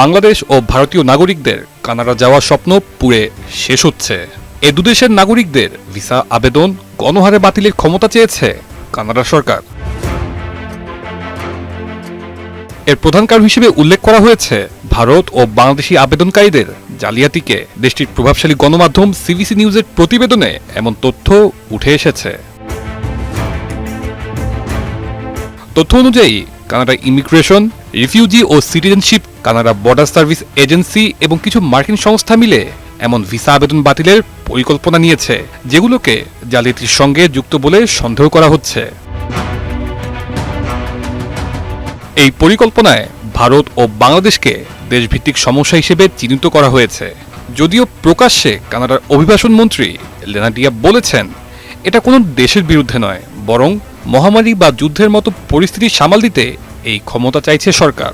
বাংলাদেশ ও ভারতীয় নাগরিকদের কানাডা যাওয়ার স্বপ্ন পুড়ে শেষ হচ্ছে। এ দুদেশের নাগরিকদের ভিসা, আবেদন, গণহারে বাতিলের ক্ষমতা চেয়েছে কানাডা সরকার। এর প্রধান কারণ হিসেবে উল্লেখ করা হয়েছে, ভারত ও বাংলাদেশি আবেদনকারীদের জালিয়াতিকে দেশটির প্রভাবশালী গণমাধ্যম সিবিসি নিউজের প্রতিবেদনে এমন তথ্য উঠে এসেছে। তথ্য অনুযায়ী কানাডা ইমিগ্রেশন রিফিউজি ও citizenship, Canada border service agency এবং কিছু মার্কিন সংস্থা মিলে এমন ভিসা আবেদন বাতিলের পরিকল্পনা নিয়েছে, যেগুলোকে জালিয়াতির সঙ্গে যুক্ত বলে সন্দেহ করা হচ্ছে। এই পরিকল্পনায় ভারত ও বাংলাদেশকে দেশভিত্তিক সমস্যা হিসেবে চিহ্নিত করা হয়েছে। যদিও প্রকাশ্যে কানাডার অভিবাসন মন্ত্রী লেনাডিয়া বলেছেন, এটা কোনো দেশের বিরুদ্ধে নয়, বরং মহামারী বা যুদ্ধের মতো পরিস্থিতি সামাল দিতে এই ক্ষমতা চাইছে সরকার।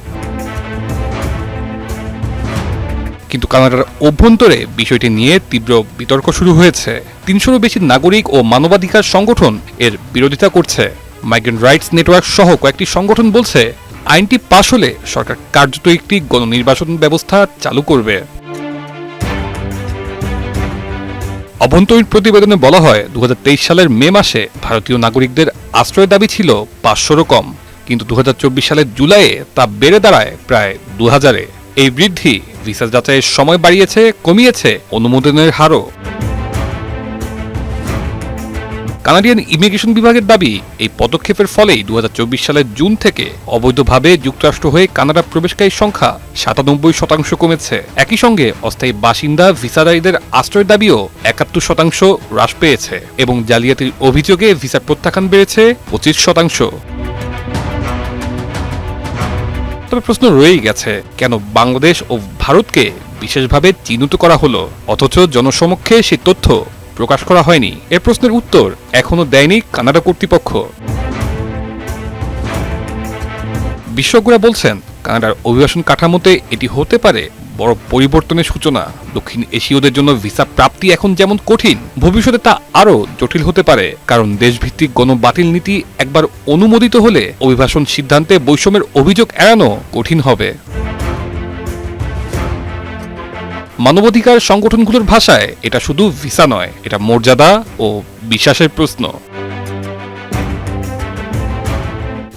কিন্তু কানাডার অভ্যন্তরে বিষয়টি নিয়ে তীব্র বিতর্ক শুরু হয়েছে। তিনশোরও বেশি নাগরিক ও মানবাধিকার সংগঠন এর বিরোধিতা করছে। মাইগ্রেন্ট রাইটস নেটওয়ার্ক সহ কয়েকটি সংগঠন বলছে, আইনটি পাশ হলে সরকার কার্যত একটি গণনির্বাচন ব্যবস্থা চালু করবে। অভ্যন্তরীণ প্রতিবেদনে বলা হয় দু হাজার তেইশ সালের মে মাসে ভারতীয় নাগরিকদের আশ্রয় দাবি ছিল পাঁচশোরও কম। কিন্তু দু হাজার চব্বিশ সালের জুলাইয়ে তা বেড়ে দাঁড়ায় প্রায় দু হাজারে এই বৃদ্ধি ভিসা যাচাইয়ের সময় বাড়িয়েছে, কমিয়েছে, অনুমোদনের হারও। কানাডিয়ান ইমিগ্রেশন বিভাগের দাবি, এই পদক্ষেপের ফলেই দু হাজার চব্বিশ সালের জুন থেকে অবৈধভাবে যুক্তরাষ্ট্র হয়ে কানাডা প্রবেশকারীর সংখ্যা সাতানব্বই শতাংশ কমেছে। একই সঙ্গে অস্থায়ী বাসিন্দা, ভিসাদারীদের আশ্রয়ের দাবিও একাত্তর শতাংশ হ্রাস পেয়েছে এবং জালিয়াতির অভিযোগে ভিসা প্রত্যাখ্যান বেড়েছে পঁচিশ শতাংশ। তবে প্রশ্ন রয়েই গেছে, কেন বাংলাদেশ ও ভারতকে বিশেষভাবে চিহ্নিত করা হলো? অথচ জনসমক্ষে সেই তথ্য প্রকাশ করা হয়নি। এ প্রশ্নের উত্তর এখনও দেয়নি কানাডা কর্তৃপক্ষ। বিশ্বজ্ঞরা বলছেন, কানাডার অভিবাসন কাঠামোতে এটি হতে পারে বড় পরিবর্তনের সূচনা। দক্ষিণ এশীয়দের জন্য ভিসা প্রাপ্তি এখন যেমন কঠিন, ভবিষ্যতে তা আরও জটিল হতে পারে। কারণ দেশভিত্তিক গণবাতিল নীতি একবার অনুমোদিত হলে অভিবাসন সিদ্ধান্তে বৈষম্যের অভিযোগ এড়ানো কঠিন হবে। মানবাধিকার সংগঠনগুলোর ভাষায় এটা শুধু ভিসা নয়, এটা মর্যাদা ও বিশ্বাসের প্রশ্ন।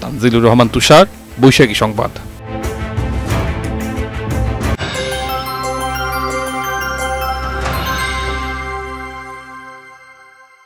তানজিলুর রহমান তুষার, বৈশাখী সংবাদ।